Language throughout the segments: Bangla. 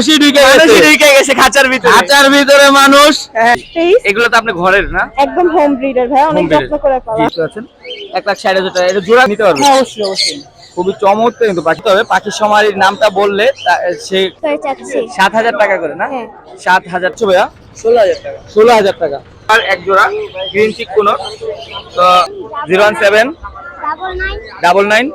মানুষই ঢুকে মানুষই ঢুকে গেছে খাঁচার ভিতরে। খাঁচার ভিতরে মানুষ। এগুলো তো আপনি ঘরের না? একদম হোম ব্রিডার ভাই অনেক যত্ন করে পালা। আছেন এক লাখ ষাট হাজার টাকা এটা জোড়া নিতে পারবে? হ্যাঁ অবশ্যই অবশ্যই। খুবই চমৎকার কিন্তু পাখি। তবে পাখির সমারির নামটা বললে সে সাত হাজার টাকা করে না? হ্যাঁ। সাত হাজার তো ভাইয়া ষোলো হাজার টাকা। ষোলো হাজার টাকা। আর এক জোড়া গ্রিন চিক কোনো? তো zero one seven double nine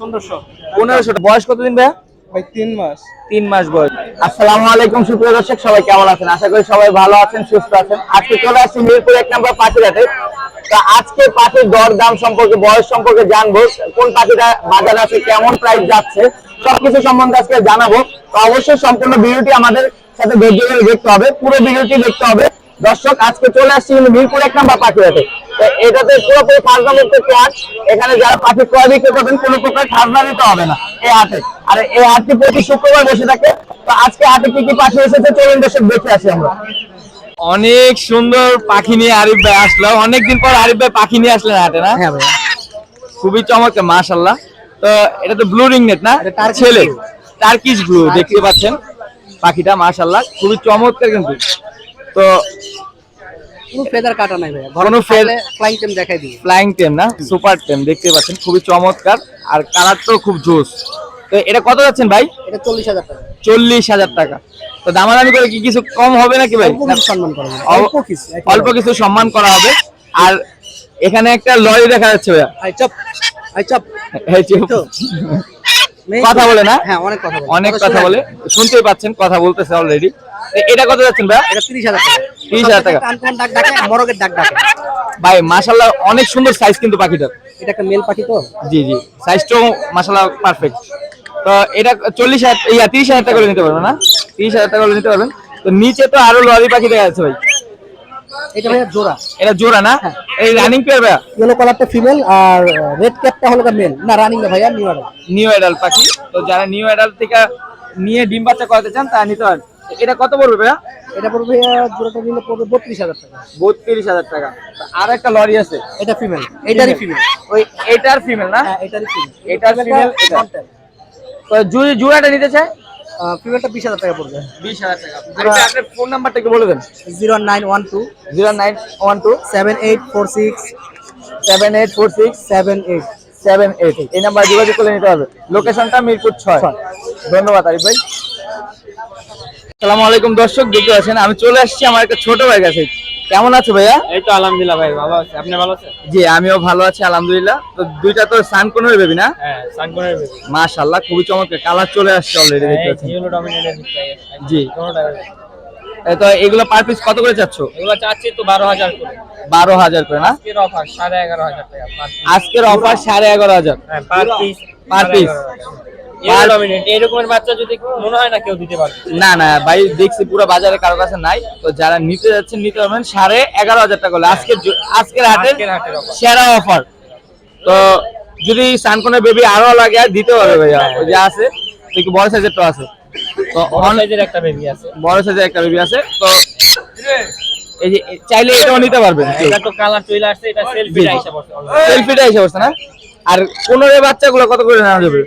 পনেরোশো পনেরোশো বয়স কতদিন ভাইয়া? ভাই তিন মাস। তিন মাস বয়স। আসসালামু আলাইকুম সুপ্রিয় দর্শক সবাই কেমন আছেন? আশা করি সবাই ভালো আছেন সুস্থ আছেন। আজকে চলে আসছি মিরপুর এক নম্বর পাখিরাতে তা আজকে পাখির দর দাম সম্পর্কে বয়স সম্পর্কে জানব কোন পাখিটা বাজারে আছে কেমন প্রাইস যাচ্ছে সবকিছু সম্বন্ধে আজকে জানাব। তো অবশ্যই সম্পূর্ণ ভিডিওটি আমাদের সাথে ধৈর্য ধরে দেখতে হবে পুরো ভিডিওটি দেখতে হবে। দর্শক আজকে চলে আসছি কিন্তু মিরপুর এক নম্বর পাখিরাতে তো এটাতে পুরোপুরি খাজনা মুক্ত ক্লাস এখানে যারা পাখি ক্রয় বিক্রি করবেন কোনো প্রকার খাজনা দিতে হবে না এই হাটে। আর এই হাটটি প্রতি শুক্রবার বসে থাকে। তো আজকে হাটে কি কি পাখি এসেছে চলুন দর্শক দেখে আসি আমরা। অনেক সুন্দর পাখি নিয়ে আরিফ ভাই আসলো। অনেকদিন পর আরিফ ভাই পাখি নিয়ে আসলেন হাটে না? হ্যাঁ ভাই খুবই চমৎকার মাশাল্লাহ তো এটা তো ব্লু রিং নেট না তার ছেলে। টার্কিশ ব্লু দেখতে পাচ্ছেন পাখিটা মাশাল্লাহ খুবই চমৎকার কিন্তু। তো কোনো ফেদার কাটা নাই ভাই কোনো ফ্লাইং টেম দেখাই দিই ফ্লাইং টেম না সুপার টেম দেখতে পাচ্ছেন খুবই চমৎকার। আর কালার তো খুব জোস। তো এটা কত যাচ্ছেন ভাই? এটা চল্লিশ হাজার টাকা। চল্লিশ হাজার টাকা। তো দামাদামি করে কি কিছু কম হবে নাকি ভাই? অল্প কিছু সম্মান করা যাবে। অল্প কিছু অল্প কিছু সম্মান করা হবে। আর এখানে একটা লরি দেখা যাচ্ছে ভাইয়া। আই চপ আই চপ। কথা বলে না? হ্যাঁ অনেক কথা বলে। অনেক কথা বলে। শুনতেই পাচ্ছেন কথা বলতেছে অলরেডি এটা কত যাচ্ছেন ভাইয়া? এটা তিরিশ হাজার টাকা। 30,000 টাকা। আনকমন ডাক ডাকে মরগের ডাক ডাকে। ভাই মাশাল্লাহ অনেক সুন্দর সাইজ কিন্তু পাখিটার। এটা একটা মেল পাখি তো? জি জি। সাইজটাও মাশাল্লাহ পারফেক্ট তো এটা চল্লিশ হাজার ইয়া তিরিশ হাজার টাকা করে নিতে পারবেন না? তিরিশ হাজার টাকা করে নিতে পারবেন। তো নিচে তো আরও লরি পাখি দেখা যাচ্ছে ভাই। এটা ভাইয়া জোড়া। এটা জোড়া না? হ্যাঁ। এই রানিং পেয়ার ভাইয়া? ইয়েলো কালারটা ফিমেল আর রেড ক্যাপটা হলো মেল না রানিং না ভাইয়া নিউ আড়াই নিউ অ্যাডাল্ট পাখি। তো যারা নিউ অ্যাডাল্ট থেকে নিয়ে ডিম বাচ্চা করাতে চান তারা নিতে পারেন এটা কত পড়বে ভাইয়া? এটা পড়বে ভাইয়া জোড়াটা নিলে পড়বে বত্রিশ হাজার টাকা। বত্রিশ হাজার টাকা। আর একটা লরি আছে। এটা ফিমেল এটারই ফিমেল ওই এটার ফিমেল না? হ্যাঁ এটারই ফিমেল এটার female, এটা। তো যদি জোড়াটা নিতে চায় ফিমেলটা বিশ হাজার টাকা পড়বে। বিশ হাজার টাকা। এটা আপনার ফোন নাম্বারটা একটু বলে দেন। Zero nine one two zero nine one two seven eight four six seven eight four six seven eight. Seven eight. এই নাম্বার যোগাযোগ করে নিতে হবে। লোকেশনটা মিরপুর ছয়। ছয়। ধন্যবাদ আরিফ ভাই। সালামু আলাইকুম দর্শক দেখতে পাচ্ছেন আমি চলে আসছি আমার একটা ছোট ভাই কাছে। কেমন আছো ভাইয়া? এই তো আলহামদুলিল্লাহ ভাই ভালো আছে। আপনি ভালো আছেন? জি আমিও ভালো আছি আলহামদুলিল্লাহ। তো দুইটা তো সান কোনের বেবি না? হ্যাঁ সানকনের বেবি মাশাআল্লাহ খুবই চমৎকার। কালার চলে আসছে অলরেডি দেখতে পাচ্ছেন। ইয়েলো ডমিনেটের জি। তো এগুলো পার পিস কত করে চাচ্ছ? এগুলো চাচ্ছি তো বারো হাজার করে। বারো হাজার করে না? আজকের অফার সাড়ে এগারো হাজার টাকা আজকের অফার সাড়ে এগারো হাজার। হ্যাঁ পার পিস Per piece। এরকমের বাচ্চা যদি মনে হয় না কেউ দিতে পারবে। না না ভাই দেখছি পুরো বাজারে কারও কাছে নাই। তো যারা নিতে যাচ্ছেন নিতে পারবেন। সাড়ে এগারো হাজার টাকা হলে আজকের হাটের। সেরা অফার তো যদি সানকনের বেবি আরও লাগে আর দিতে পারবে ভাইয়া। ওই যে আছে তো একটু বড় সাইজের তো আছে। তো অন- সাইজের একটা বেবি আছে। বড় সাইজের একটা বেবি আছে। তো এই যে চাইলে এটাও নিতে পারবেন এটা তো কালার চলে আসছে এটা সেলফিটা বসছে না? আর পনেরো বাচ্চাগুলো কত করে নেওয়া যাবে?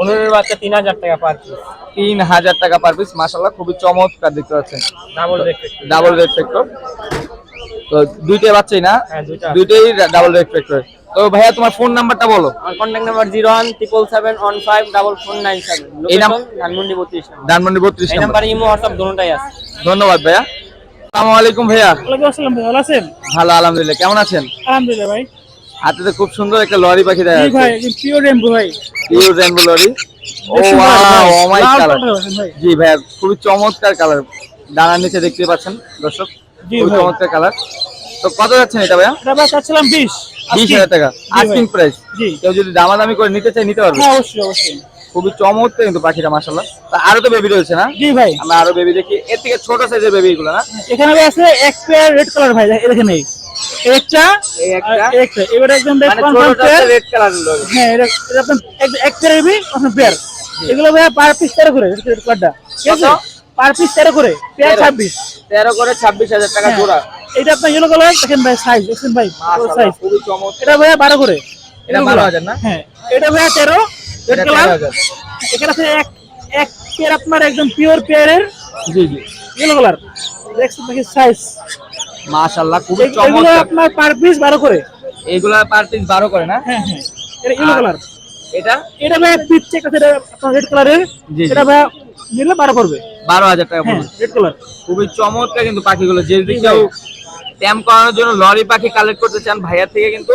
পনেরোর বাচ্চা তিন হাজার টাকা পার পিস তিন হাজার টাকা পার পিস মাসাল্লাহ খুবই চমৎকার দেখতে পাচ্ছেন। ডাবল ডাবল রেড ফ্যাক্টর তো দুইটাই বাচ্চাই না? হ্যাঁ, দুইটাই ডাবল রেড ফ্যাক্টর তো ভাইয়া তোমার ফোন নাম্বারটা বলো। আমার contact number zero one triple seven one five double four nine seven এই নাম- ধানমন্ডি বত্রিশ নাম্বার। ধানমন্ডি বত্রিশ এই নাম্বার। নাম্বারে ইমো হোয়াটসঅ্যাপ দুটোটাই আছে। ধন্যবাদ ভাইয়া। আসসালামু আলাইকুম ভাইয়া। ওয়ালাইকুম আসসালাম ভালো আছেন? ভালো আলহামদুলিল্লাহ। কেমন আছেন? আলহামদুলিল্লাহ ভাই। হাতে তো খুব সুন্দর একটা লরি পাখি দেখা যাচ্ছে। ভাই পিওর রেমবো ভাই। পিওর রেনবো লরি। ও ভাই। ওয়াও ও মাই কালার পটল ভাই। খুবই চমৎকার কালার ডানার নিচে দেখতে পাচ্ছেন দর্শক। খুবই চমৎকার কালার তো কত যাচ্ছেন এটা ভাইয়া? এটা ভাই চাচ্ছিলাম বিশ। বিশ হাজার টাকা। জি আস্কিং প্রাইস জি। কেউ যদি দামাদামি করে নিতে চায় নিতে পারবে। হ্যাঁ অবশ্যই অবশ্যই। খুবই চমৎকার কিন্তু পাখিটা মাসাল্লাহ আরও তো বেবি রয়েছে না? জি ভাই। আমরা আরও বেবি দেখি। এর থেকে ছোট সাইজের বেবি গুলো না? এখানে আছে এক পেয়ার রেড কালার ভাই এই। একটা একটা? এবারে একদম মানে কনফার্ম পেয়ার রেড কালার হ্যাঁ এটা এটা এক- এক আপনার পেয়ার এগুলো ভাই পার পিস তেরো করে কার্ডটা ঠিক আছে? পার পিস তেরো করে পেয়ার। ছাব্বিশ। তেরো করে ছাব্বিশ হাজার টাকা হ্যাঁ। জোড়া। এটা আপনার ইয়েলো কালার দেখেন ভাই সাইজ দেখছেন ভাই? সাইজ খুবই চমৎকার। এটা ভাইয়া বারো করে। এটা 12,000 না? হ্যাঁ। এটা ভাইয়া তেরো। রেড কালার এখানে আছে এক এক পেয়ার আপনার একদম পিওর পেয়ারের জি জি। ইয়েলো কালার দেখছেন সাইজ মাশাআল্লাহ খুবই চমৎকার। আপনার পার পিস বারো করে। এইগুলা পার পিস 12 করে না? হ্যাঁ হ্যাঁ। এটা ইয়েলো কালার এটা? এটা ভাই পিচ চেক আছে এটা আপনার রেড কালারের। এটা ভাই নিলে 12 করবে 12000 টাকা হ্যাঁ পড়বে। রেড কালার খুবই চমৎকার কিন্তু পাখিগুলো। যেদিকে জি ট্যাম করানোর জন্য লরি পাখি কালেক্ট করতে চান ভাইয়ার থেকে কিন্তু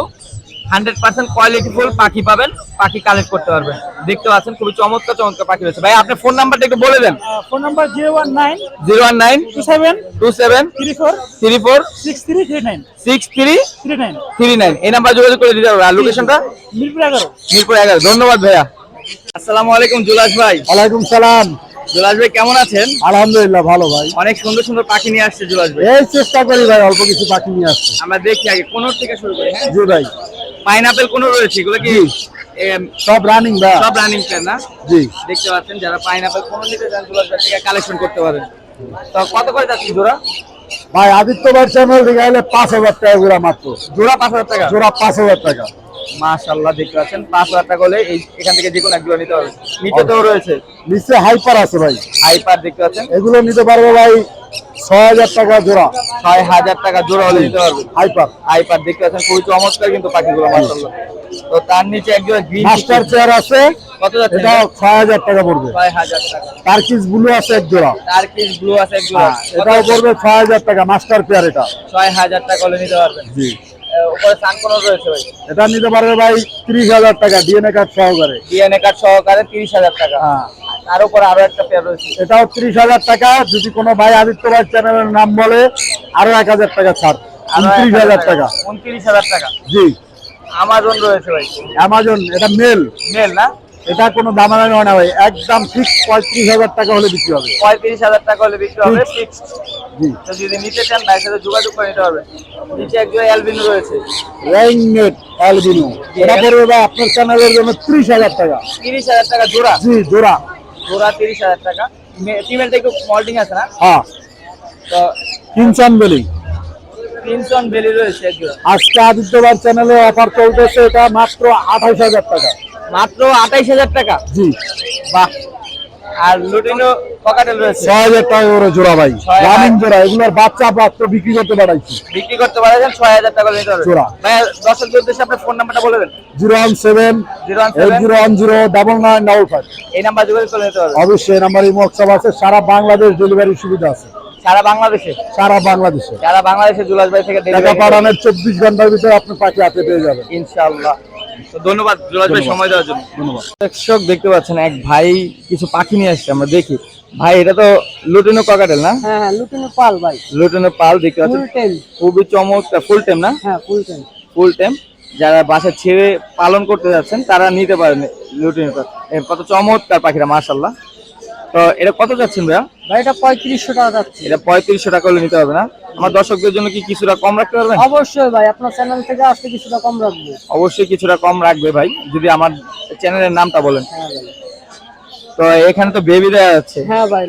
হান্ড্রেড পার্সেন্ট কোয়ালিটিফুল পাখি পাবেন পাখি কালেক্ট করতে পারবেন। দেখতে পাচ্ছেন খুবই চমৎকার চমৎকার পাখি রয়েছে। ভাই আপনার ফোন নাম্বারটা একটু বলে দেন। Phone number zero one nine zero one nine two seven two seven three four three four six three three nine six three three nine three nine এই নাম্বার যোগাযোগ করে দিতে পারবে আর লোকেশনটা মিরপুর এগারো। মিরপুর এগারো। ধন্যবাদ ভাইয়া। আসসালামু আলাইকুম জুলাস ভাই। ওয়ালাইকুম সালাম। জুলাস ভাই কেমন আছেন? আলহামদুলিল্লাহ ভালো ভাই। অনেক সুন্দর সুন্দর পাখি নিয়ে আসছে জুলাস ভাই। এই চেষ্টা করি ভাই অল্প কিছু পাখি নিয়ে আসছে আমরা দেখি আগে কোন থেকে শুরু করি হ্যাঁ? জি ভাই। পাইনাপেল কোনো রয়েছে এগুলো কি সব রানিং ভাই সব রানিং প্ল্যান না? জি। দেখতে পাচ্ছেন যারা পাইনাপেল কোনো নিতে চান ভাই থেকে কালেকশন করতে পারেন। তো কত করে যাচ্ছে জোড়া? ভাই আদিত্য ভাই চ্যানেল থেকে আইলে পাঁচ হাজার টাকা জোড়া মাত্র। জোড়া পাঁচ হাজার টাকা? জোড়া পাঁচ হাজার টাকা। মাশাল্লাহ দেখতে পাচ্ছেন পাঁচ হাজার টাকা হলে এই এখান থেকে যে কোনো একগুলো নিতে হবে। নিচে তো রয়েছে। নিচে হাইপার আছে ভাই। হাইপার দেখতে পাচ্ছেন। এগুলো নিতে পারব ভাই ছয় হাজার টাকা জোড়া। ছয় হাজার টাকা জোড়া হলে নিতে পারবে। হাইপার হাইপার দেখতে পাচ্ছেন খুবই চমৎকার কিন্তু পাখিগুলো তো তার নিচে একজন গ্রিন মাস্টার চেয়ার আছে। কত যাচ্ছে? এটা ছয় হাজার টাকা পড়বে। ছয় হাজার টাকা। টার্কিস ব্লু আছে এক জোড়া। টার্কিশ ব্লু আছে এক জোড়া। হ্যাঁ, এটাও পড়বে ছয় হাজার টাকা মাস্টার পেয়ার এটা। ছয় হাজার টাকা হলে নিতে পারবেন জি। উপরে সানকোনও রয়েছে ভাই। এটা নিতে পারবে ভাই ত্রিশ হাজার টাকা ডিএনএ কার্ড সহকারে। ডিএনএ কার্ড সহকারে তিরিশ হাজার টাকা। হ্যাঁ। তার উপরে আরও একটা পেয়ার রয়েছে। এটাও ত্রিশ হাজার টাকা। যদি কোনো ভাই আদিত্য ভাই চ্যানেলের নাম বলে আরও এক হাজার টাকা ছাড়। উনত্রিশ হাজার টাকা। উনত্রিশ হাজার টাকা। জি। আমাজন রয়েছে ভাই। অ্যামাজন এটা মেল মেল না? এটা কোনো দামাদামি হয় না ভাই। একদম ঠিক পঁয়ত্রিশ হাজার টাকা হলে বিক্রি হবে। পঁয়ত্রিশ হাজার টাকা হলে বিক্রি হবে ফিক্সড জি। যদি নিতে চান ভাইয়ের সাথে যোগাযোগ করে নিতে হবে। নিচে একজন অ্যালবিনো রয়েছে। রেইন নেট অ্যালবিনো এটা পড়বে আপনার চ্যানেলের জন্য ত্রিশ হাজার টাকা। তিরিশ হাজার টাকা জোড়া। জি জোড়া। জোড়া তিরিশ হাজার টাকা। ফিমেলটা একটু মল্টিং আছে না? হ্যাঁ। তো কিনসন বেলি। কিনসন বেলি রয়েছে আজকে আদিত্য ভাই চ্যানেলে অফার চলতেছে এটা মাত্র আঠাইশ হাজার টাকা। মাত্র আঠাইশ হাজার টাকা? জি। বাহ। আর লুটিনো পকাটেল রয়েছে। ছয় হাজার টাকা করে জোড়া ভাই। রানিং জোড়া এগুলোর বাচ্চা পাত্র বিক্রি করতে পারাইছি। বিক্রি করতে পারবেন ছয় হাজার টাকা নিতে জোড়া। ভাই দর্শকদের উদ্দেশ্যে আপনার ফোন নাম্বারটা বলে দেন। Zero one seven zero one eight seven. Zero one zero double nine double five. এই নাম্বার যোগাযোগ করে নিতে হবে অবশ্যই নাম্বার এই মহোৎসব আছে সারা বাংলাদেশ ডেলিভারি সুবিধা আছে। সারা বাংলাদেশে? সারা বাংলাদেশে। সারা বাংলাদেশে জুলাস ভাই থেকে টাকা পাঠানোর চব্বিশ ঘণ্টার ভিতরে আপনি পাখি হাতে পেয়ে যাবেন। ইনশাআল্লাহ। তো ধন্যবাদ জুলাস ভাই সময় দেওয়ার জন্য। ধন্যবাদ। দর্শক দেখতে পাচ্ছেন এক ভাই কিছু পাখি নিয়ে আসছে আমরা দেখি। ভাই এটা তো লুটিনো ককাটেল না? হ্যাঁ হ্যাঁ লুটিনো পাল ভাই। লুটিনো পাল দেখতে পাচ্ছেন। খুবই চমৎকার ফুল টাইম না? হ্যাঁ ফুল টাইম যারা বাসা ছেড়ে পালন করতে যাচ্ছেন তারা নিতে পারেন লুটিনোটা কত চমৎকার পাখিরা মাশাল্লাহ তো এটা কত যাচ্ছেন ভাইয়া? ভাই এটা পঁয়ত্রিশশো টাকা যাচ্ছে। এটা পঁয়ত্রিশশো টাকা হলে নিতে হবে না? আমার দর্শকদের জন্য কি কিছুটা কম রাখতে পারবেন? অবশ্যই ভাই আপনার চ্যানেল থেকে আসতে কিছুটা কম রাখব। অবশ্যই কিছুটা কম রাখবে ভাই যদি আমার চ্যানেলের নামটা বলেন। হ্যাঁ তো এখানে তো বেবি দেওয়া যাচ্ছে হ্যাঁ ভাই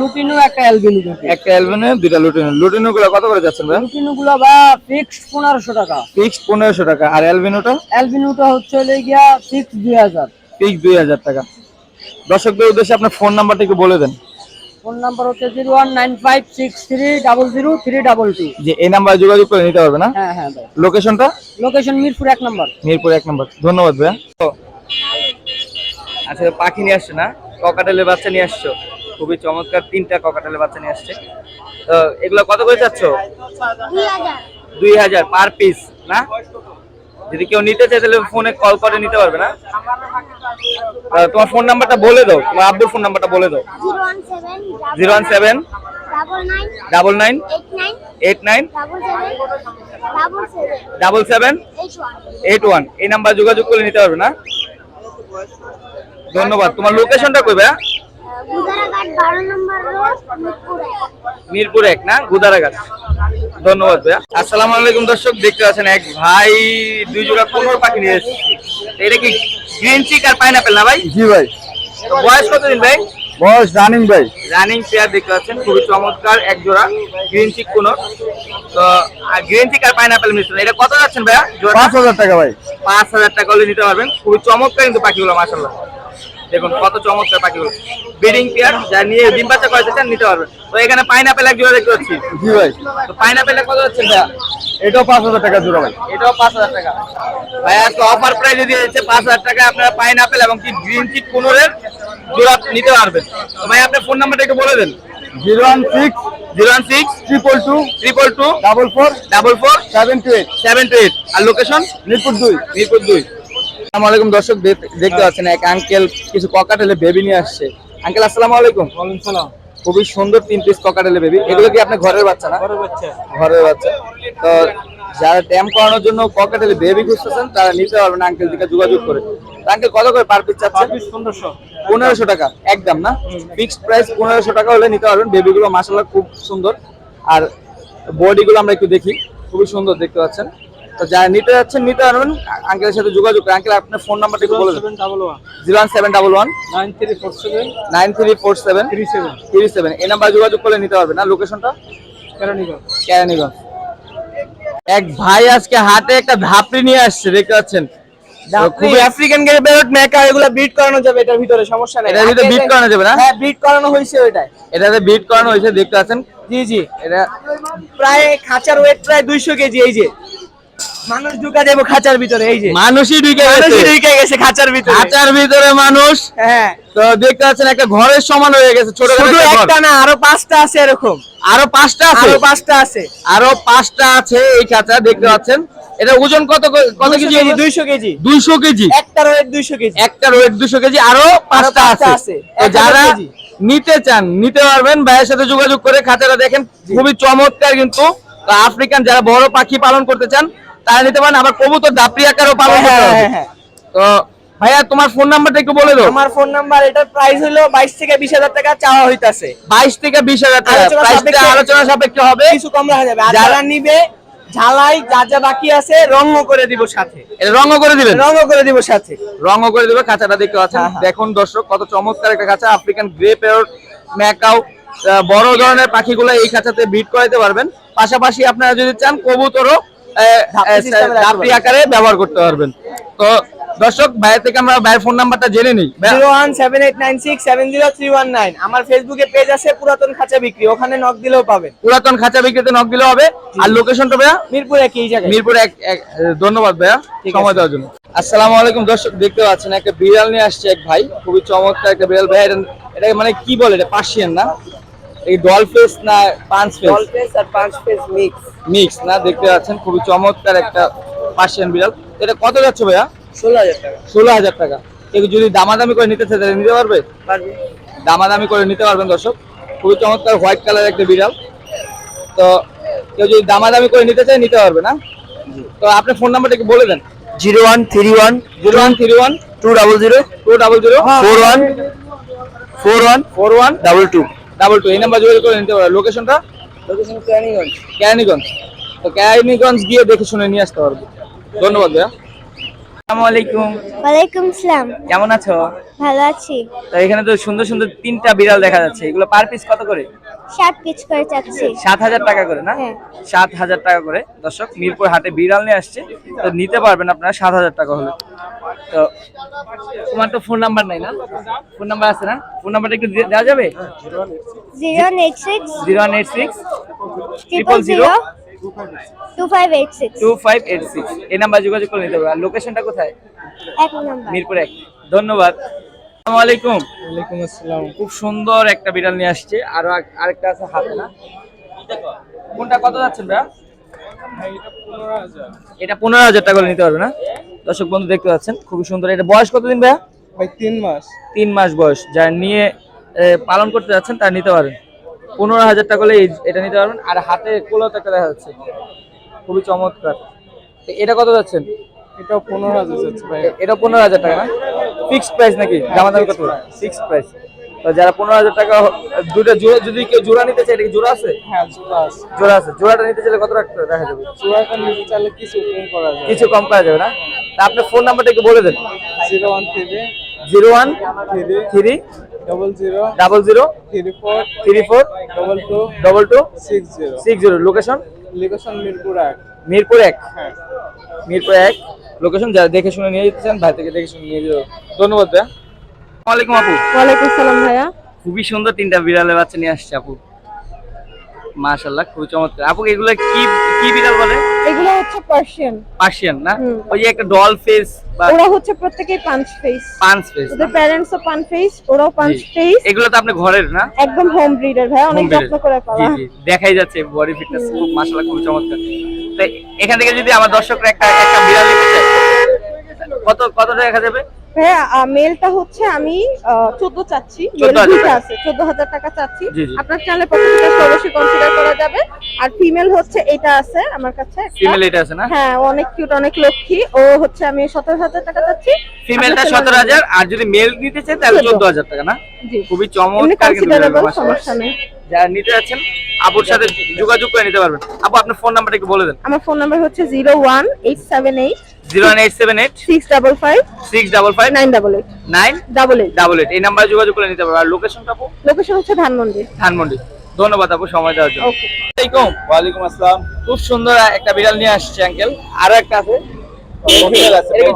লুটিনো একটা অ্যালবিনো একটা অ্যালবেনে দুইটা লুটিনো। লুটিনো গুলো কত করে যাচ্ছেন ভাই লুটিনো গুলা বা ফিক্সড পনেরোশো টাকা। ফিক্সড পনেরোশো টাকা। আর অ্যালবিনোটা অ্যালবিনোটা হচ্ছে হলে গিয়া ফিক্সড দুই হাজার। দুই হাজার টাকা। দর্শকদের উদ্দেশ্যে আপনার ফোন নাম্বারটা একটু বলে দেন। ফোন নাম্বার হচ্ছে zero one nine five six three double zero three double two. যে এই নাম্বারে যোগাযোগ করে নিতে পারবে না? হ্যাঁ হ্যাঁ ভাই। লোকেশনটা লোকেশন মিরপুর এক নম্বর। মিরপুর এক নম্বর। ধন্যবাদ ভাইয়া। তো, আচ্ছা পাখি নিয়ে আসছে না? ককাটেলের বাচ্চা নিয়ে আসছো? খুবই চমৎকার তিনটা ককাটেলের বাচ্চা নিয়ে আসছে। তো এগুলো কত করে যাচ্ছ দুই হাজার পার পিস না? যদি কেউ নিতে চায় তাহলে ফোনে কল করে নিতে পারবে না? তোমার ফোন নাম্বারটা বলে দাও তোমার আব্বুর ফোন নাম্বারটা বলে দাও। Zero one seven double nine eight nine double seven eight one এই নাম্বার যোগাযোগ করে নিতে পারবে না? ধন্যবাদ। তোমার লোকেশনটা কই ভাইয়া? গুদারাঘাট বারো নম্বর রোড এক। মিরপুর এক না? গুদারাঘাট। ধন্যবাদ ভাইয়া। আসসালামু আলাইকুম দর্শক দেখতে পাচ্ছেন এক ভাই দুই জোড়া কোনোর পাখি নিয়ে এসেছে। এটা কি গ্রিন চিক আর পাইনাপেল না ভাই? জি ভাই। বয়স কতদিন ভাই? বয়স রানিং ভাই। রানিং পেয়ার দেখতে পাচ্ছেন খুবই চমৎকার এক জোড়া গ্রিন চিক কোন তো গ্রিন চিক আর পাইনাপেল মিশ্রণ এটা কত যাচ্ছেন ভাইয়া? জোড়া পাঁচ হাজার টাকা ভাই। পাঁচ হাজার টাকা হলে নিতে পারবেন। খুবই চমৎকার কিন্তু পাখিগুলো মাসাল্লাহ দেখুন কত চমৎকার পাখিগুলো। ব্রিডিং পেয়ার যা নিয়ে ডিম বাচ্চা করাতে চান নিতে পারবেন তো এখানে পাইনাপেল এক জোড়া দেখতে পাচ্ছি। জি ভাই। তো পাইনাপেলটা কত হচ্ছে ভাইয়া এটাও পাঁচ হাজার টাকা জোড়া ভাই। এটাও পাঁচ হাজার টাকা। ভাই আজকে অফার প্রাইসে দিয়ে দিচ্ছে পাঁচ হাজার টাকা। আপনারা পাইনাপেল এবং কি গ্রিন চিট পনেরোর জোড়া নিতে পারবেন। তো ভাই আপনার ফোন নাম্বারটা একটু বলে দেন। Zero one six zero one six triple two triple two double four double four seven two eight. Seven two eight. আর লোকেশন মিরপুর দুই। মিরপুর দুই। আসসালামু আলাইকুম দর্শক দেখ- দেখতে পাচ্ছেন এক আঙ্কেল কিছু ককাটেলে বেবি নিয়ে আসছে। আঙ্কেল আসসালামু আলাইকুম। সালাম। খুবই সুন্দর তিন পিস ককাটেলে বেবি এগুলো কি আপনার ঘরের বাচ্চা না? বাচ্চা। ঘরের বাচ্চা। তো যারা ট্যাম্প করানোর জন্য ককাটেলে বেবি খুঁজতেছেন তারা নিতে পারবেন আঙ্কেল দিকে যোগাযোগ করে। আঙ্কেল কত করে পার পিস চাচ্ছেন? পনেরোশো। পনেরোশো টাকা একদম না? ফিক্সড প্রাইস পনেরোশো টাকা হলে নিতে পারবেন। বেবিগুলো মাসাল্লাহ খুব সুন্দর। আর বডিগুলো আমরা একটু দেখি। খুবই সুন্দর দেখতে পাচ্ছেন। তো যারা নিতে যাচ্ছেন নিতে পারবেন আঙ্কেলের সাথে যোগাযোগ করে। আঙ্কেল আপনার ফোন নাম্বারটা একটু বলে দেবেন zero one seven double one. Nine three four seven nine three four seven three seven. Three seven. এই নাম্বার যোগাযোগ করলে নিতে পারবেন। না লোকেশনটা? কেরানীগঞ্জ। কেরানীগঞ্জ। এক ভাই আজকে হাতে একটা ধাপড়ি নিয়ে আসছে দেখতে পাচ্ছেন? খুবই আফ্রিকান গ্রে প্যারট মেকা এগুলো বিট করানো যাবে এটার ভিতরে সমস্যা নেই। এটার ভিতরে বিট করানো যাবে না? হ্যাঁ বিট করানো হয়েছে ওইটাই এটাতে বিট করানো হয়েছে দেখতে পাচ্ছেন? জি জি। এটা প্রায় খাঁচার ওয়েট প্রায় দুইশো কেজি এই যে। মানুষ ঢুকা খাঁচার ভিতরে এই যে। মানুষই ঢুকে মানুষই ঢুকে গেছে খাঁচার ভিতরে। খাঁচার ভিতরে মানুষ। হ্যাঁ। তো দেখতে পাচ্ছেন একটা ঘরের সমান হয়ে গেছে ছোট শুধু একটা না আরও পাঁচটা আছে এরকম। আরও পাঁচটা আছে? আরও পাঁচটা আছে। আরও পাঁচটা আছে এই খাঁচা দেখতে পাচ্ছেন। এটা ওজন কত কত কেজি দুইশো কেজি। দুইশো কেজি? ওয়েট দুইশো কেজি। একটা ওয়েট দুশো কেজি আরও পাঁচটা আছে। যারা নিতে চান নিতে পারবেন। ভাইয়ের সাথে যোগাযোগ করে খাঁচাটা দেখেন। খুবই চমৎকার কিন্তু। আফ্রিকান যারা বড় পাখি পালন করতে চান তারা নিতে পারেন আবার কবুতর দাপড়ি আকারও হ্যাঁ, হ্যাঁ। তো ভাইয়া তোমার ফোন নাম্বারটা একটু বলে দাও। আমার ফোন নাম্বার এটার প্রাইস হলো বাইশ থেকে বিশ হাজার টাকা চাওয়া হইতাছে। বাইশ থেকে বিশ হাজার টাকা। প্রাইসটা আলোচনা সাপেক্ষে হবে। কিছু কম রাখা যাবে। আর যারা- নিবে ঝালাই যা যা বাকি আছে রঙও করে দিব সাথে। এটা রঙও করে দিবেন? রঙও করে দিব সাথে। রঙও করে দিবে খাঁচাটা দেখতে পাচ্ছেন। হ্যাঁ, হ্যাঁ। দেখুন দর্শক কত চমৎকার একটা খাঁচা। আফ্রিকান গ্রে প্যারট ম্যাকাও বড় ধরনের পাখিগুলো এই খাঁচাতে বিট করাইতে পারবেন। পাশাপাশি আপনারা যদি চান কবুতরও চাপড়ি আকারে ব্যবহার করতে পারবেন। তো দর্শক ভাইয়ের থেকে আমরা ভাইয়ের ফোন নাম্বারটা জেনে নিই। Zero one seven eight nine six seven zero three one nine. আমার ফেসবুকে পেজ আছে পুরাতন খাঁচা বিক্রি। ওখানে নক দিলেও পাবেন। পুরাতন খাঁচা বিক্রিতে নক দিলে হবে। আর লোকেশনটা ভাইয়া? মিরপুর একই জায়গায়। মিরপুর এক ধন্যবাদ ভাইয়া। সময় দেওয়ার জন্য। আসসালামু আলাইকুম দর্শক দেখতে পাচ্ছেন একটা বিড়াল নিয়ে আসছে এক ভাই। খুবই চমৎকার একটা বিড়াল। ভাই এটা এটা মানে কি বলে? এটা পার্সিয়ান না? এই ডল ফেস না পাঁচ ফেস পেজ আর পাঁচ পেজ মিক্স মিক্স না দেখতে পাচ্ছেন খুবই চমৎকার একটা পার্সিয়ান বিড়াল। এটা কত যাচ্ছে ভাইয়া? ষোলো হাজার টাকা। ষোলো হাজার টাকা। কেউ যদি দামাদামি করে নিতে চায় তাহলে নিতে পারবে? পারবে। দামাদামি করে নিতে পারবেন দর্শক। খুবই চমৎকার হোয়াইট কালার একটা বিড়াল। তো কেউ যদি দামাদামি করে নিতে চায় নিতে পারবে না? তো আপনার ফোন নাম্বারটা একটু বলে দেন। Zero one three one zero one three one two double zero two double zero four one four one four one double two. Double two. এই নাম্বার যোগাযোগ করে নিতে পারবে। লোকেশনটা? লোকেশন কেরানীগঞ্জ। কেরানীগঞ্জ। তো কেরানীগঞ্জ গিয়ে দেখে শুনে নিয়ে আসতে পারবে। ধন্যবাদ ভাইয়া। আসসালামু আলাইকুম। ওয়ালাইকুম সালাম কেমন আছো? ভালো আছি। তো এখানে তো সুন্দর সুন্দর তিনটা বিড়াল দেখা যাচ্ছে। এগুলো পার পিস কত করে? সাত পিচ করে চাচ্ছি। সাত হাজার টাকা করে না? হ্যাঁ। সাত হাজার টাকা করে। দর্শক মিরপুর হাটে বিড়াল নিয়ে আসছে। তো নিতে পারবেন আপনারা সাত হাজার টাকা হলে। তো তোমার তো ফোন নাম্বার নাই না? ফোন নাম্বার আছে না? ফোন নাম্বারটা একটু দেওয়া যাবে? Zero eight six zero eight six triple zero two five eight two five eight six. এই নাম্বার যোগাযোগ করে নিতে পারবে আর লোকেশনটা কোথায়? মিরপুর এক। ধন্যবাদ। আসসালামু ওয়ালাইকুম আসসালাম। খুব সুন্দর একটা বিড়াল নিয়ে আসছে। আর আরেকটা আছে হাতে না? কোনটা কত যাচ্ছেন ভাইয়া? এটা পনেরো হাজার টাকা করে নিতে পারবে না? দর্শক বন্ধু দেখতে পাচ্ছেন খুবই সুন্দর। এটা বয়স কতদিন ভাইয়া? ভাই তিন মাস। তিন মাস বয়স। যা নিয়ে পালন করতে যাচ্ছেন তা নিতে পারেন পনেরো হাজার টাকা হলে এটা নিতে পারবেন। আর হাতে কোলাতে টাকা দেখা যাচ্ছে। খুবই চমৎকার। এটা কত যাচ্ছেন? এটা পনেরো হাজার যাচ্ছে ভাই এটা পনেরো হাজার টাকা না? ফিক্সড প্রাইস নাকি? জামা দাম কত? ফিক্সড প্রাইস যারা পনেরো হাজার টাকা দুটো জোড়া যদি কেউ জোড়া নিতে চায় এটা কি জোড়া আছে? হ্যাঁ জোড়া আছে। জোড়া আছে। জোড়াটা নিতে চাইলে কত রাখতে দেখা যাবে? জোড়াটা নিতে চাইলে কিছু কম করা যায় কিছু কম করা যাবে না? তা আপনার ফোন নাম্বারটা একটু বলে দেন। Zero one three zero one three three double zero double zero three four three four double two double two six zero. Six zero. Location location Mirpur এক। মিরপুর এক। হ্যাঁ। মিরপুর এক। লোকেশন যারা দেখে শুনে নিয়ে যেতে চান ভাই থেকে দেখে শুনে নিয়ে যেতে ধন্যবাদ ভাইয়া। ওয়ালাইকুম আপু। ওয়ালাইকুম সালাম ভাইয়া। খুবই সুন্দর তিনটা বিড়ালের বাচ্চা নিয়ে আসছে আপু। মাশাল্লাহ খুবই চমৎকার। আপু এগুলো কি কি বিড়াল বলে? এগুলো হচ্ছে পার্সিয়ান। পার্সিয়ান না? ওই যে একটা ডল ফেস ওরা হচ্ছে প্রত্যেকেই পাঁচ ফেস পাঁচ ফেস ওদের প্যারেন্টসও পাঁচ ফেস ওরাও পাঁচ ফেস এগুলো তো আপনি ঘরের না? একদম হোম ব্রিডার ভাই অনেক যত্ন করে জি পালা। জি দেখাই যাচ্ছে বডি ফিটনেস খুব মাশাআল্লাহ খুব চমৎকার। তো এখান থেকে যদি আমার দর্শকরা একটা একটা বিড়াল নিতে কত কত টাকা দেখা যাবে? ভাইয়া মেলটা হচ্ছে আমি চোদ্দ চাচ্ছি। দুইটা আছে চোদ্দ হাজার টাকা চাচ্ছি। আপনার চ্যানেলে পছন্দ অবশ্যই কনসিডার করা যাবে। আর ফিমেল হচ্ছে এটা আছে আমার কাছে ফিমেল এটা আছে না? হ্যাঁ ও অনেক কিউট অনেক লক্ষ্মী। ও হচ্ছে আমি সতেরো হাজার টাকা চাচ্ছি। ফিমেলটা সতেরো হাজার আর যদি মেল নিতে চায় তাহলে চোদ্দ। হাজার টাকা না? খুবই চমৎকার। সমস্যা নেই। যারা নিতে যাচ্ছেন আপুর সাথে যোগাযোগ করে নিতে পারবেন। আপু আপনার ফোন নাম্বারটা একটু বলে দেন। আমার ফোন নাম্বার হচ্ছে zero one eight seven eight zero eight seven eight six double five six double five nine double eight nine double eight double eight এই নাম্বারে যোগাযোগ করে নিতে পারবেন আর লোকেশনটা আপু? লোকেশন হচ্ছে ধানমন্ডি। ধানমন্ডি। ধন্যবাদ আপু সময় দেওয়ার জন্য। আসসালামাইকুম ওয়ালাইকুম। আসসালাম। খুব সুন্দর একটা বিড়াল নিয়ে আসছে আঙ্কেল আরও একটা আছে?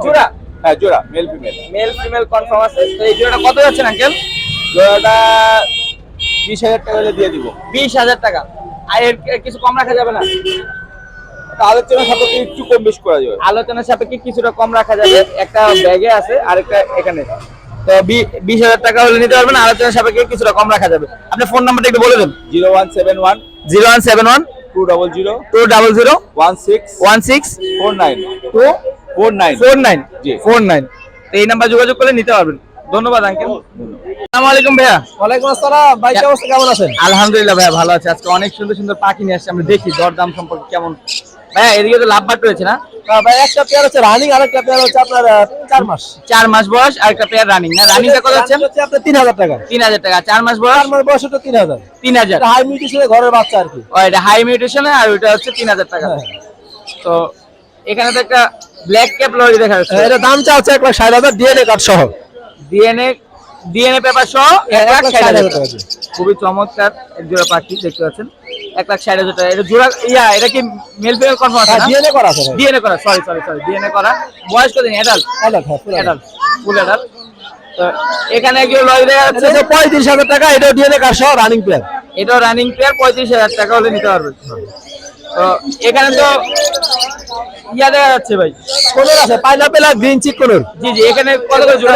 জোড়া? হ্যাঁ জোড়া male female male female confirm আছে। তো এই জোড়াটা কত যাচ্ছেন আঙ্কেল জোড়াটা বিশ হাজার টাকা দিয়ে দিব। বিশ হাজার টাকা। আর এর কিছু কম রাখা যাবে না? আলোচনা সাপেক্ষে একটু কম বেশ করা যাবে। আলোচনার সাপেক্ষে কিছুটা কম রাখা যাবে। একটা ব্যাগে আছে আর একটা এখানে। তো বিশ হাজার টাকা হলে নিতে পারবেন আলোচনার সাপেক্ষে কিছুটা কম রাখা যাবে। আপনার ফোন নাম্বারটা একটু বলে দেন। Zero one seven one zero one seven one two double zero two double zero one six one six four nine two four nine four nine জি। Four nine. তো এই নাম্বার যোগাযোগ করলে নিতে পারবেন। ধন্যবাদ আঙ্কেল। আসসালামু আলাইকুম ভাইয়া। ওয়ালাইকুম আসসালাম। ভাই অবস্থা? কেমন আছেন? আলহামদুলিল্লাহ ভাইয়া ভালো আছে। আজকে অনেক সুন্দর সুন্দর পাখি নিয়ে আসছে। আমরা দেখি দরদাম সম্পর্কে কেমন ভাইয়া এদিকে তো লাভবাট রয়েছে না? ভাই একটা পেয়ার হচ্ছে রানিং আর একটা পেয়ার হচ্ছে আপনার চার মাস। চার মাস বয়স আর একটা পেয়ার রানিং না রানিংটা কত হচ্ছে? আপনার তিন হাজার টাকা। তিন হাজার টাকা। চার মাস বয়স? চার মাস বয়স হচ্ছে তিন হাজার। তিন হাজার। হাই মিউটেশনে ঘরের বাচ্চা আর কি। ও এটা হাই মিউটেশনে আর ওইটা হচ্ছে তিন হাজার টাকা। হ্যাঁ। তো এখানে তো একটা ব্ল্যাক ক্যাপ লরি দেখা যাচ্ছে। এটা দাম চাচ্ছে এক লাখ ষাট হাজার ডিএনএ কার্ড সহ। ডিএনএ ডিএনএ পেপার সহ এক লাখ ষাট হাজার টাকা খুবই চমৎকার এক জোড়া পাখি দেখতে পাচ্ছেন? এক লাখ ষাট হাজার টাকা। এটা জোড়া ইয়া এটা কি মেল ফিমেল কনফার্ম আছে হ্যাঁ ডিএনএ করা আছে ডিএনএ করা সরি সরি সরি ডিএনএ করা। বয়স কত অ্যাডাল্ট Adult, হ্যাঁ, অ্যাডাল্ট ফুল অ্যাডাল্ট এখানে লরি দেখা যাচ্ছে। হচ্ছে পঁয়ত্রিশ হাজার টাকা এটাও ডিএনএ কার্ড সহ রানিং প্লেয়ার এটাও রানিং প্লেয়ার পঁয়ত্রিশ হাজার টাকা হলে নিতে পারবে। তো এখানে তো ইয়া দেখা যাচ্ছে ভাই। কোনোর আছে পাইনাপেল আর গ্রিন চিক কোনোর। জি জি এখানে কত করে জোড়া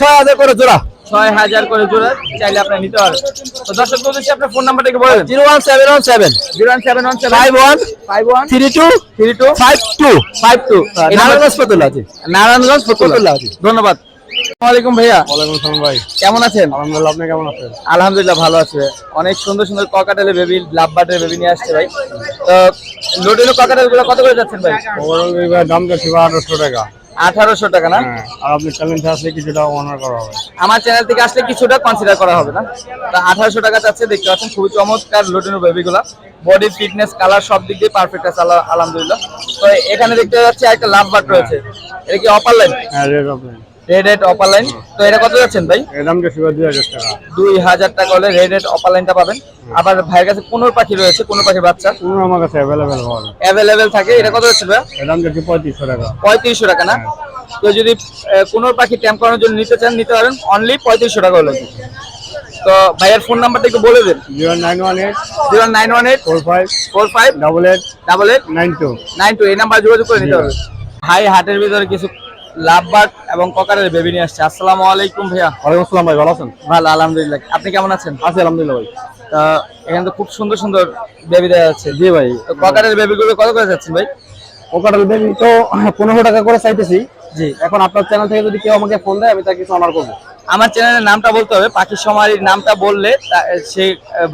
ছয় হাজার করে জোড়া। ছয় হাজার করে জোড়া চাইলে আপনি নিতে পারবেন তো দর্শক উদ্দেশ্যে আপনার ফোন নাম্বারটা একটু বলে দেন zero one seven one seven. Zero one seven one seven. Five one five one three two three two five two. Five two. Narayanganj Fatullah জি নারায়ণগঞ্জ ফতুল্লা। জি। ধন্যবাদ। আসসালামু আলাইকুম ভাইয়া। ওয়ালাইকুম আসসালাম ভাই। কেমন আছেন? আলহামদুলিল্লাহ আপনি কেমন আছেন? আলহামদুলিল্লাহ ভালো আছে। অনেক সুন্দর সুন্দর ককাটেলের বেবি লাভ বাটের বেবি নিয়ে আসছে ভাই। তো লোটেলো ককাটেলগুলো কত করে যাচ্ছেন ভাই? দাম যাচ্ছে আঠারোশো টাকা। আঠারোশো টাকা না? আর আপনি চ্যালেঞ্জ আসলে কিছুটা অনার করা হবে। আমার চ্যানেল থেকে আসলে কিছুটা কনসিডার করা হবে না। তা আঠারোশো টাকা চাচ্ছে দেখতে পাচ্ছেন খুবই চমৎকার লোটেনো বেবিগুলা বডি ফিটনেস কালার সব দিক দিয়ে পারফেক্ট আছে আলহামদুলিল্লাহ। তো এখানে দেখতে পাচ্ছি একটা লাভ বাট রয়েছে। এটা কি অপার লাইন হ্যাঁ রেট আপনি রেড রেড অপার লাইন তো এটা কত যাচ্ছেন ভাই? এর দাম যাচ্ছে দুই হাজার টাকা। দুই হাজার টাকা হলে রেড রেড অপার লাইনটা পাবেন। আবার ভাইয়ের কাছে কোনোর পাখি রয়েছে কোনো পাখির বাচ্চা। পুরো আমার কাছে অ্যাভেলেবেল হবে। অ্যাভেলেবেল থাকে। এটা কত যাচ্ছে ভাই এর দাম যাচ্ছে পঁয়ত্রিশশো টাকা। পঁয়ত্রিশশো টাকা না? তো যদি কোনো পাখি ট্যাম্প করানোর জন্য নিতে চান নিতে পারেন। অনলি পঁয়ত্রিশশো টাকা হলো। তো ভাইয়ের ফোন নাম্বারটা একটু বলে দেন। Zero nine one eight zero nine one eight four five four five double eight double eight nine two. Nine two. এই নাম্বার যোগাযোগ করে নিতে হবে হাই হাটের ভিতরে কিছু লাভবার্ড এবং ককারের বেবি নিয়ে আসছে। আসসালামু আলাইকুম ভাইয়া। ওয়ালাইকুম আসসালাম ভাই ভালো আছেন? ভালো আলহামদুলিল্লাহ। আপনি কেমন আছেন? আছি আলহামদুলিল্লাহ ভাই। তা এখানে তো খুব সুন্দর সুন্দর বেবি দেওয়া যাচ্ছে। জি ভাই। ককারের বেবিগুলো কত করে যাচ্ছেন ভাই? ওকাটাল বেবি তো পনেরো টাকা করে চাইতেছি। জি। এখন আপনার চ্যানেল থেকে যদি কেউ আমাকে ফোন দেয় আমি তাকে কিছু অনার করব। আমার চ্যানেলের নামটা বলতে হবে পাখির সমারির নামটা বললে সে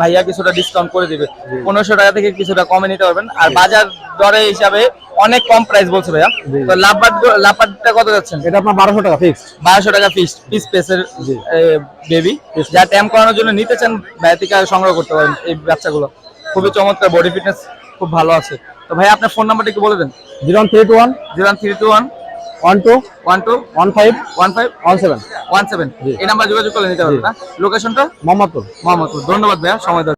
ভাইয়া কিছুটা ডিসকাউন্ট করে দিবে। পনেরোশো টাকা থেকে কিছুটা কমে নিতে পারবেন। আর বাজার দরে হিসাবে অনেক কম প্রাইস বলছে ভাইয়া। তো লাভবাট লাভবাটটা কত যাচ্ছেন? এটা আপনার বারোশো টাকা ফিক্স বারোশো টাকা পিস পিস পেসের বেবি যা ট্যাম করানোর জন্য নিতে চান ভাইয়া সংগ্রহ করতে পারেন এই বাচ্চাগুলো। খুবই চমৎকার বডি ফিটনেস খুব ভালো আছে। তো ভাই আপনার ফোন নাম্বারটা একটু বলে দেন। Zero three two one. Zero three two one. One two. One two. One five. One five. One seven. One seven. এই নাম্বার যোগাযোগ করে নিতে পারবেন না। লোকেশনটা মোহাম্মদপুর। মোহাম্মদপুর। ধন্যবাদ ভাইয়া সময়।